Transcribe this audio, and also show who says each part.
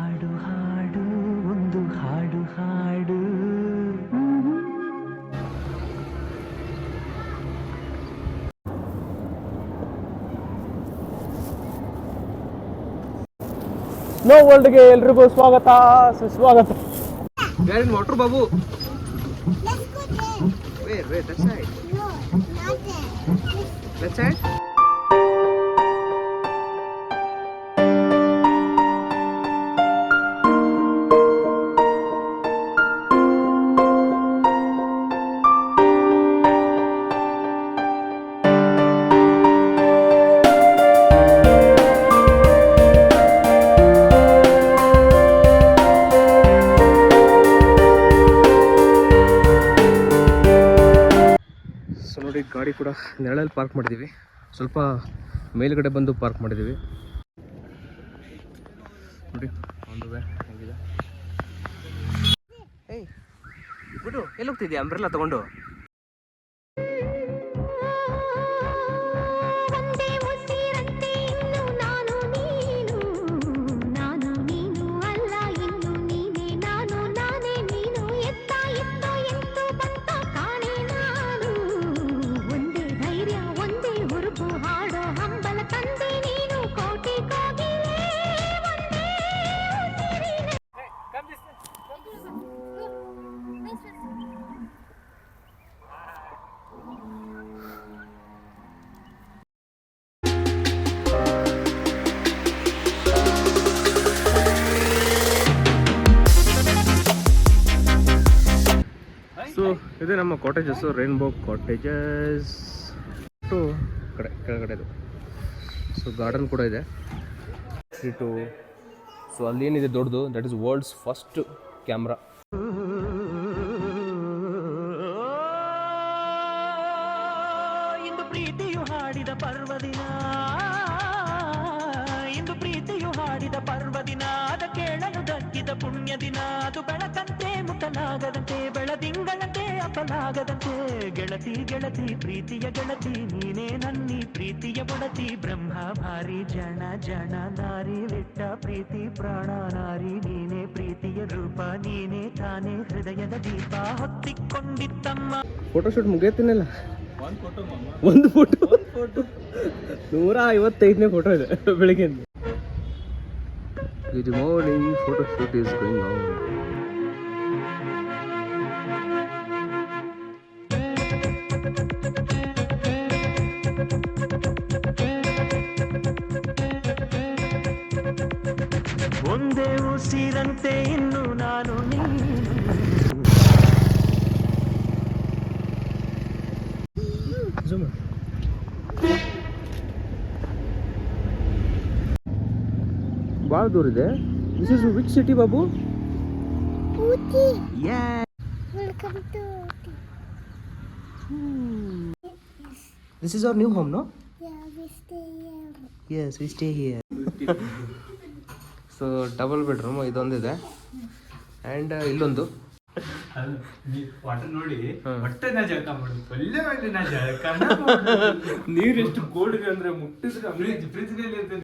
Speaker 1: ಹಾಡು ಹಾಡು ಒಂದು ಹಾಡು ಹಾಡು
Speaker 2: ಸ್ನೋ ವರ್ಲ್ಡ್ಗೆ ಎಲ್ರಿಗೂ ಸ್ವಾಗತ ಸುಸ್ವಾಗತ
Speaker 3: Where in water, Babu?
Speaker 4: Let's go there.
Speaker 3: Where? Where? That side.
Speaker 4: No, not there.
Speaker 3: That side? ನೋಡಿ, ಗಾಡಿ ಕೂಡ ನೆರಳಲ್ಲಿ ಪಾರ್ಕ್ ಮಾಡಿದ್ದೀವಿ ಸ್ವಲ್ಪ ಮೇಲ್ಗಡೆ ಬಂದು ಪಾರ್ಕ್ ಮಾಡಿದ್ದೀವಿ ನೋಡಿ ಒಂದು ಹೆಂಗಿದೆ ಬಿಡು, ಎಲ್ಲಿ ಹೋಗ್ತಿದ್ಯಾ? ಅಂಬ್ರೆಲ್ಲ ತಗೊಂಡು? ಸೊ ಇದೆ ನಮ್ಮ ಕಾಟೇಜಸ್ಸು ರೈನ್ಬೋ ಕಾಟೇಜಸ್ ಟು ಕಡೆ ಕೆಳಗಡೆದು ಸೊ ಗಾರ್ಡನ್ ಕೂಡ ಇದೆ. ಟು ಸೊ ಅಲ್ಲೇನಿದೆ ದೊಡ್ಡದು? That is world's first camera
Speaker 1: ಇಂದು ಪ್ರೀತಿಯು ಹಾಡಿದ ಇಂದು ಪ್ರೀತಿಯು ಹಾಡಿದ ಅದ ಪುಣ್ಯ ದಿನ. ಅದು ಬೆಳಕಂತೆ ಮುಖನಾಗದಂತೆ ಬೆಳದಿಂಗಳಂತೆ ಅಪಲಾಗದಂತೆ ಗೆಳತಿ ಗೆಳತಿ ಪ್ರೀತಿಯ ಗೆಳತಿ ನೀನೇ ನನ್ನಿ ಪ್ರೀತಿಯ ಬಡತಿ ಬ್ರಹ್ಮ ಭಾರಿ ಜನ ಜನ ನಾರಿ ಬಿಟ್ಟ ಪ್ರೀತಿ ಪ್ರಾಣ ನಾರಿ ನೀನೇ ಪ್ರೀತಿಯ ರೂಪ ನೀನೇ ತಾನೇ ಹೃದಯದ ದೀಪ ಹೊತ್ತಿಕೊಂಡಿತ್ತಮ್ಮ.
Speaker 3: ಫೋಟೋಶೂಟ್ ಮುಗಿಯತ್ತೀನಲ್ಲ ಒಂದು ಫೋಟೋ ನೂರ ಐವತ್ತೈದನೇ ಫೋಟೋ ಇದೆ ಬೆಳಿಗ್ಗೆ. Good morning photo shoot is going on
Speaker 1: ಒಂದೇ ಉಸಿರಂತೆ ಇನ್ನು ನಾನು
Speaker 3: ಭಾಳ ದೂರ ಇದೆ. This is which city Babu. Yeah
Speaker 4: Welcome to Ooty.
Speaker 3: This is our new home no
Speaker 4: Yeah, we stay here.
Speaker 3: Yes we stay here so double bedroom ಇದೊಂದಿದೆ. And ಇಲ್ಲೊಂದು.
Speaker 2: Water ನೋಡಿ
Speaker 3: hmm.
Speaker 2: ಜಳಕ ಮಾಡುದು ಒಳ್ಳೆ ಮೇಲೆ ಜಳಕ ನೀರ್ ಎಷ್ಟು ಕೋಲ್ಡ್ ಅಂದ್ರೆ ಮುಟ್ಟಿದ್ರೆ ಫ್ರಿಜ್ ಫ್ರಿಜ್ನಲ್ಲಿ